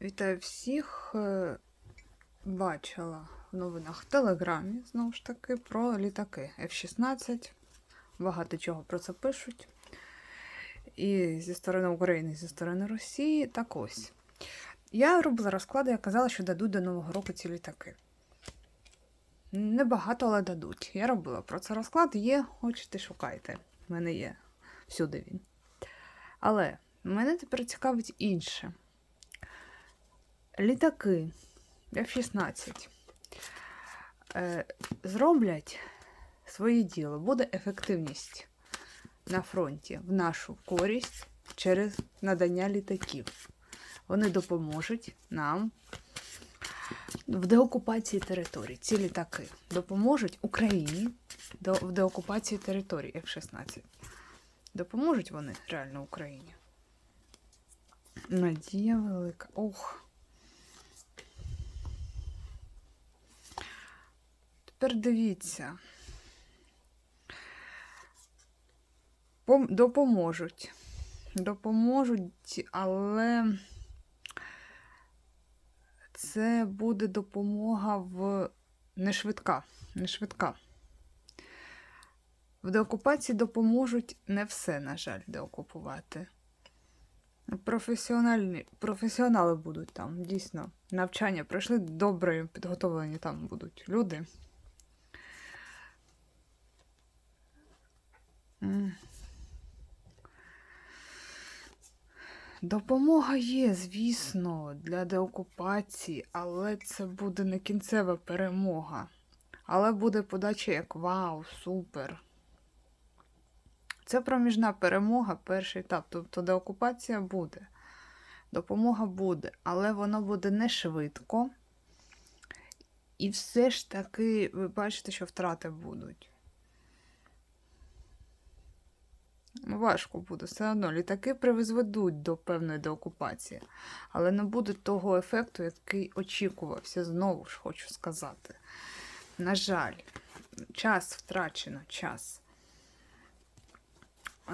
Вітаю всіх. Е, Бачила в новинах в Телеграмі, знову ж таки, про літаки F-16. Багато чого про це пишуть. І зі сторони України, і зі сторони Росії. Так ось. Я робила розклади, я казала, що дадуть до Нового року ці літаки. Небагато, але дадуть. Я робила про це розклад. Є, хочете, шукайте. В мене є всюди він. Але мене тепер цікавить інше. Літаки F-16 е, зроблять своє діло, буде ефективність на фронті в нашу користь через надання літаків. Вони допоможуть нам в деокупації територій. Ці літаки допоможуть Україні в деокупації територій F-16. Допоможуть вони реально Україні. Надія велика. Ох. Тепер дивіться. Пом- Допоможуть. Допоможуть, але це буде допомога в не швидка. Не швидка. В деокупації допоможуть не все, на жаль, деокупувати. Професіональні, професіонали будуть там, дійсно. Навчання пройшли добре підготовлені там будуть люди. Допомога є, звісно, для деокупації, але це буде не кінцева перемога. Але буде подача як вау, супер. Це проміжна перемога, перший етап. Тобто деокупація буде. Допомога буде, але воно буде не швидко. І все ж таки, ви бачите, що втрати будуть. Важко буде, все одно. Літаки призведуть до певної деокупації, але не буде того ефекту, який очікувався, знову ж хочу сказати. На жаль, час втрачено, час.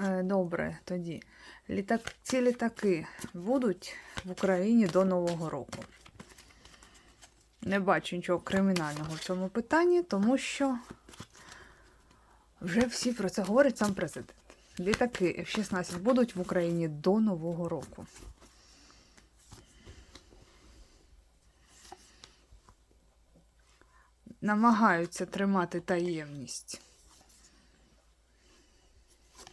Е, Добре, тоді. Літак, ці літаки будуть в Україні до Нового року. Не бачу нічого кримінального в цьому питанні, тому що вже всі про це говорять сам президент. Літаки F-16 будуть в Україні до Нового року. Намагаються тримати таємність.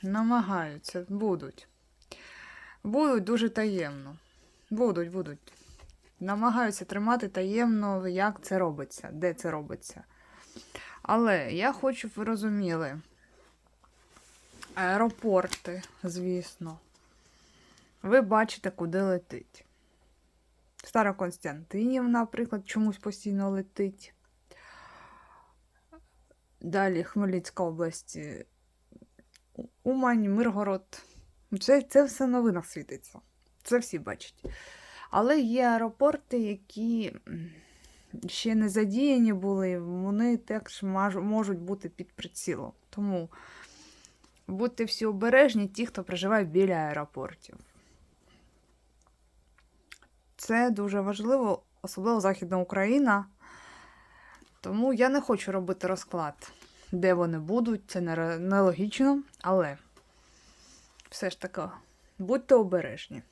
Намагаються, будуть. Будуть дуже таємно. Будуть, будуть. Намагаються тримати таємно, як це робиться, де це робиться. Але я хочу, щоб ви розуміли. Аеропорти, звісно. Ви бачите, куди летить. Стара Константинів, наприклад, чомусь постійно летить. Далі Хмельницька область, Умань, Миргород. Це, це все в новинах світиться. Це всі бачать. Але є аеропорти, які ще не задіяні були, вони теж можуть бути під прицілом. Тому будьте всі обережні, ті, хто проживає біля аеропортів. Це дуже важливо, особливо Західна Україна. Тому я не хочу робити розклад, де вони будуть, це нелогічно, але все ж таки будьте обережні.